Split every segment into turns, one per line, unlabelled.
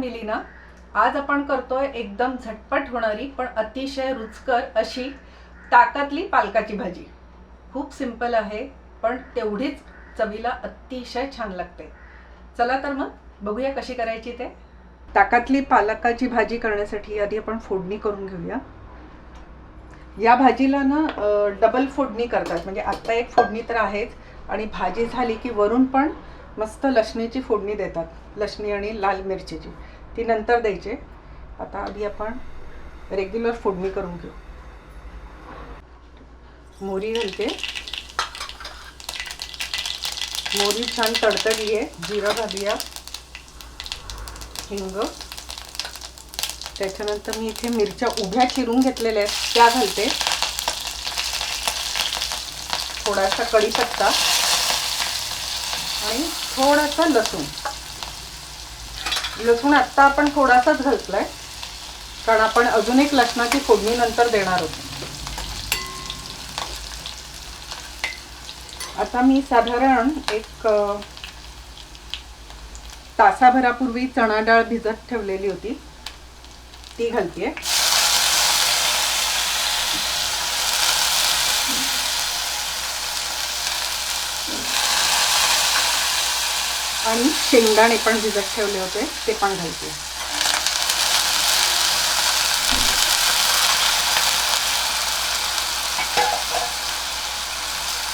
मिलीना आज आपण करतोय एकदम झटपट होणारी पण अतिशय रुचकर अशी ताकातली पालकाची भाजी. खूप सिंपल आहे पण तेवढीच चवीला अतिशय छान लागते. चला तर मग बघूया कशी करायची ते. ताकातली पालकाची भाजी करण्यासाठी आधी आपण फोडणी करून घेऊया. या भाजीला ना डबल फोडणी करतात. म्हणजे आत्ता एक फोडणी तर आहेच आणि भाजी झाली की वरून पण मस्त लसणीची फोडणी देतात. लसणी आणि लाल मिरचीची. ती नंतर द्यायची. आता आधी आपण रेग्युलर फोडणी करून घेऊ. मोरी घालते. मोरी छान तडतडली आहे. जिरं घालूया. हिंग. त्याच्यानंतर मी इथे मिरच्या उभ्या चिरून घेतलेल्या आहेत. त्या घालते. थोडासा कढीपत्ता. आणि थोडासा लसूण. लसूण आत्ता आपण थोडासाच घातलाय कारण आपण अजून एक लसणाची फोडणी नंतर देणार आहोत. आता मी साधारण एक तासाभरापूर्वी चणा डाळ भिजत ठेवलेली होती. ती घालते आणि शेंगदाणे पण भिजत ठेवले होते ते पण घालते.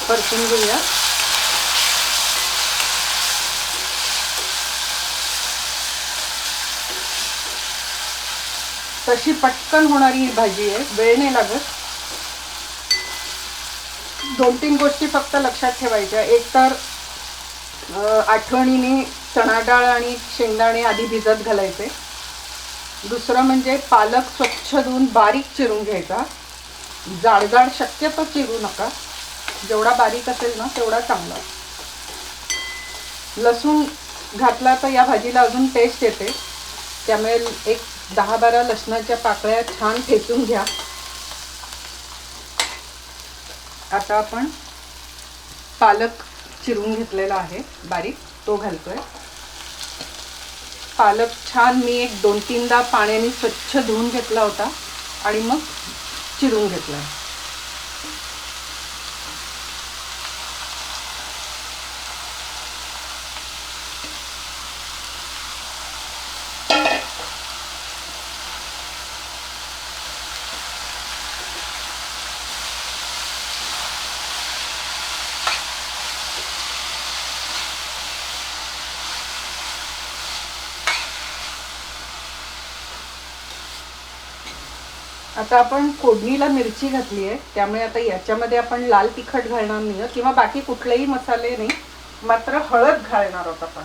परतून घेऊया. तशी पटकन होणारी ही भाजी आहे वेळ नाही लागत. दोन तीन गोष्टी फक्त लक्षात ठेवायच्या. एक तर आठवणीने चणा डाळ आणि शेंगदाणे आधी भिजत घालायचे. दुसरं म्हणजे पालक स्वच्छ धुवून बारीक चिरून घ्यायचा. जाडजाड शक्यतो चिरू नका. जेवढा बारीक असेल ना तेवढा चांगला. लसूण घातला तर या भाजीला अजून टेस्ट येते. त्यामुळे एक दहा बारा लसणाच्या पाकळ्या छान ठेचून घ्या. आता आपण पालक चिरून घेतलेला आहे. बारीक. तो घालतोय. पालक छान मी एक दोन तीनदा पाण्याने स्वच्छ धुवून घेतला होता आणि मग चिरून घेतला. आता आपण फोडणीला मिरची घातली आहे. त्यामुळे आता याच्यामध्ये आपण लाल तिखट घालणार नाही किंवा बाकी कुठलेही मसाले नाही. मात्र हळद घालणार आहोत आपण.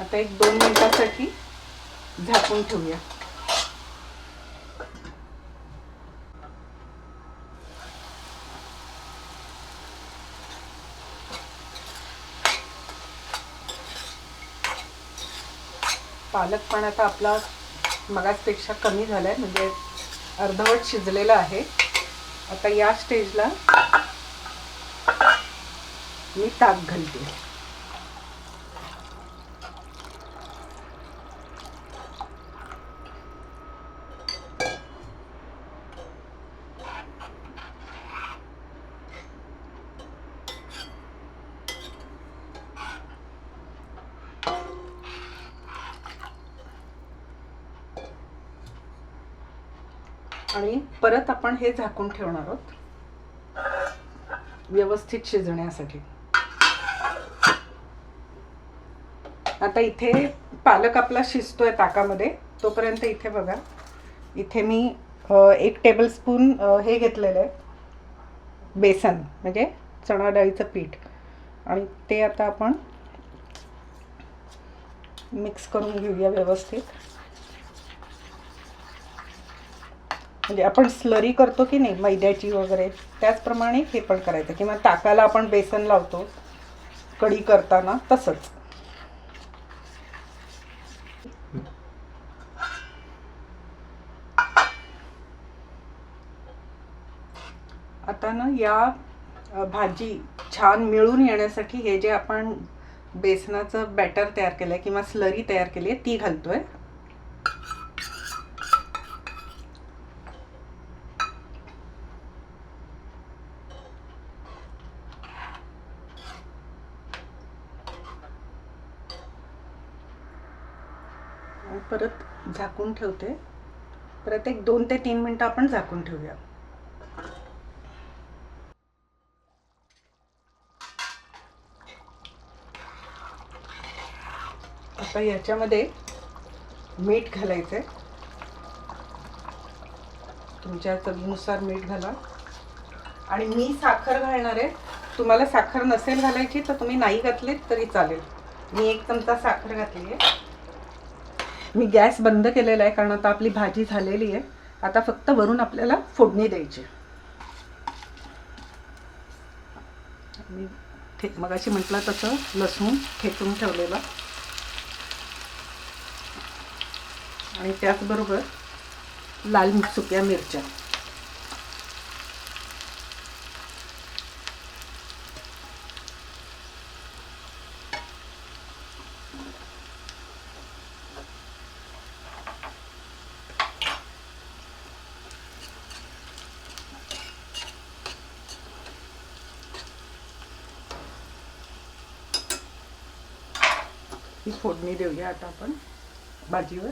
आता एक दोन मिनिटासाठी झाकून ठेवूया. पालक पण आता आपला मगाचपेक्षा कमी झाला आहे म्हणजे अर्धवट शिजलेला आहे. आता या स्टेजला मी ताक घालते. आणि परत आपण हे झाकून ठेवणार आहोत. व्यवस्थित शिजण्यासाठी. आता इथे पालक आपला शिजतोय ताकामध्ये. तोपर्यंत इथे बघा. इथे मी एक टेबलस्पून हे घेतलेलं आहे. बेसन म्हणजे चणा डाळीचं पीठ. आणि ते आता आपण मिक्स करून घेऊया व्यवस्थित. म्हणजे आपण स्लरी करतो की नाही मैद्याची वगैरे त्याचप्रमाणे हे पण करायचं. किंवा ताकाला आपण बेसन लावतो कढी करताना तसंच. आता ना या भाजी छान मिळून येण्यासाठी हे जे आपण बेसनाचं बॅटर तयार केलं आहे किंवा स्लरी तयार केली आहे ती घालतो आहे परत झाकून ठेवते. परत एक दोन ते तीन मिनटं आपण झाकून ठेवूया. आता याच्यामध्ये मीठ घालायचं आहे तुमच्या चवीनुसार मीठ घाला. आणि मी साखर घालणार आहे. तुम्हाला साखर नसेल घालायची तर तुम्ही नाही घातलीत तरी चालेल. मी एक चमचा साखर घातली आहे. मी गॅस बंद केलेला आहे कारण आता आपली भाजी झालेली आहे. आता फक्त वरून आपल्याला फोडणी द्यायची मी ठे मगाशी म्हटलं तसं लसूण ठेचून ठेवलेलं. आणि त्याचबरोबर लाल मिर- सुक्या मिरच्या. ही फोडणी देऊया आता आपण भाजीवर.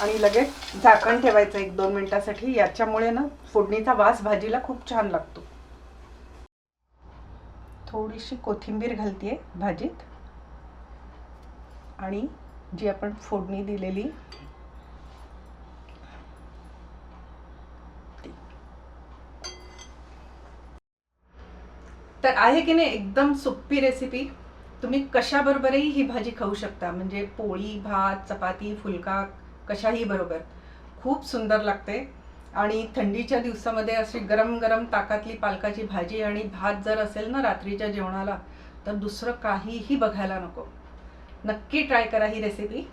आणि लगेच झाकण ठेवायचं एक दोन मिनिटासाठी. याच्यामुळे ना फोडणीचा वास भाजीला खूप छान लागतो. थोडीशी कोथिंबीर घालतीये भाजीत. आणि जी आपण फोडणी दिलेली तर आहे की नाही एकदम सोपी रेसिपी तुम्ही कशाबरोबरही ही भाजी खाऊ शकता. म्हणजे पोळी भात चपाती फुलका कशाही बरोबर. खूप सुंदर लागते. आणि थंडीच्या दिवसामध्ये अशी गरम गरम ताकातली पालकाची भाजी आणि भात जर असेल ना रात्रीच्या जेवणाला तर दुसरं काहीही बघायला नको. नक्की ट्राय करा ही रेसिपी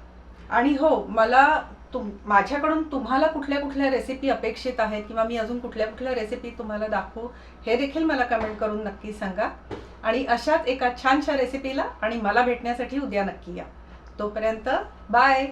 आणि हो मला तुम माझ्याकडून तुम्हाला कुठल्या कुठल्या रेसिपी अपेक्षित आहेत किंवा मी अजून कुठल्या कुठल्या रेसिपी तुम्हाला दाखवू हे देखील मला कमेंट करून नक्की सांगा. आणि अशाच एका छानशा रेसिपीला आणि मला भेटण्यासाठी उद्या नक्की या. तोपर्यंत बाय